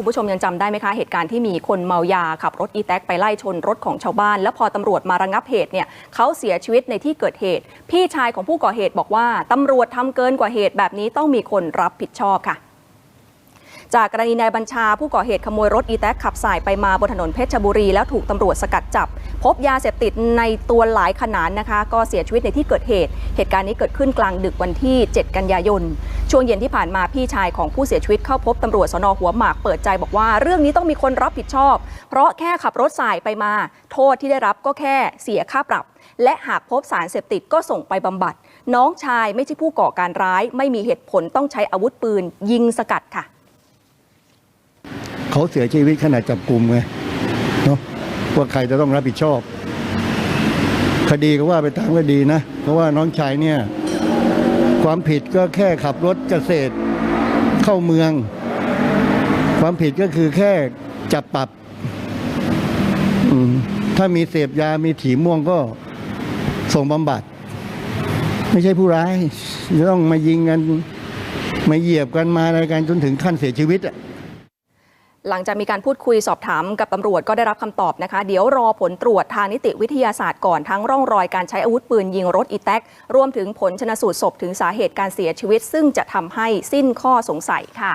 คุณผู้ชมยังจำได้ไหมคะ เหตุการณ์ที่มีคนเมายาขับรถอีแท็กไปไล่ชนรถของชาวบ้าน แล้วพอตำรวจมาระงับเหตุเนี่ยเขาเสียชีวิตในที่เกิดเหตุ พี่ชายของผู้ก่อเหตุบอกว่าตำรวจทำเกินกว่าเหตุแบบนี้ต้องมีคนรับผิดชอบค่ะจากกรณีนายบัญชาผู้ก่อเหตุขโมยรถอีแท็กขับสายไปมาบนถนนเพชรบุรี แล้วถูกตำรวจสกัดจับ พบยาเสพติดในตัวหลายขนาดนะคะ ก็เสียชีวิตในที่เกิดเหตุ เหตุการณ์นี้เกิดขึ้นกลางดึกวันที่ 7 กันยายน ช่วงเย็นที่ผ่านมาพี่ชายของผู้เสียชีวิตเข้าพบตำรวจสนหัวหมากเปิดใจบอกว่าเรื่องนี้ต้องมีคนรับผิดชอบ เพราะแค่ขับรถสายไปมา โทษที่ได้รับก็แค่เสียค่าปรับ และหากพบสารเสพติดก็ส่งไปบำบัด น้องชายไม่ใช่ผู้ก่อการร้าย ไม่มีเหตุผลต้องใช้อาวุธปืน ยิงสกัดค่ะ เขาเสียชีวิตขณะจับกลุ่มไงเนาะว่าใครจะต้องรับผิดชอบ คดีก็ว่าไปตามคดีนะเพราะว่าน้องชายเนี่ย ความผิดก็แค่ขับรถเกษตรเข้าเมือง ความผิดก็คือแค่จับปรับถ้ามีเสพยามีถีม่วงก็ส่งบำบัด ไม่ใช่ผู้ร้ายจะต้องมายิงกันมาเหยียบกันมาอะไรกันจนถึงขั้นเสียชีวิตอะ หลังจากมีการพูดคุยสอบถามกับตำรวจก็ได้รับคำตอบนะคะ เดี๋ยวรอผลตรวจทางนิติวิทยาศาสตร์ก่อนทั้งร่องรอยการใช้อาวุธปืนยิงรถอีแท็กรวมถึงผลชนสูตรศพถึงสาเหตุการเสียชีวิต ซึ่งจะทำให้สิ้นข้อสงสัยค่ะ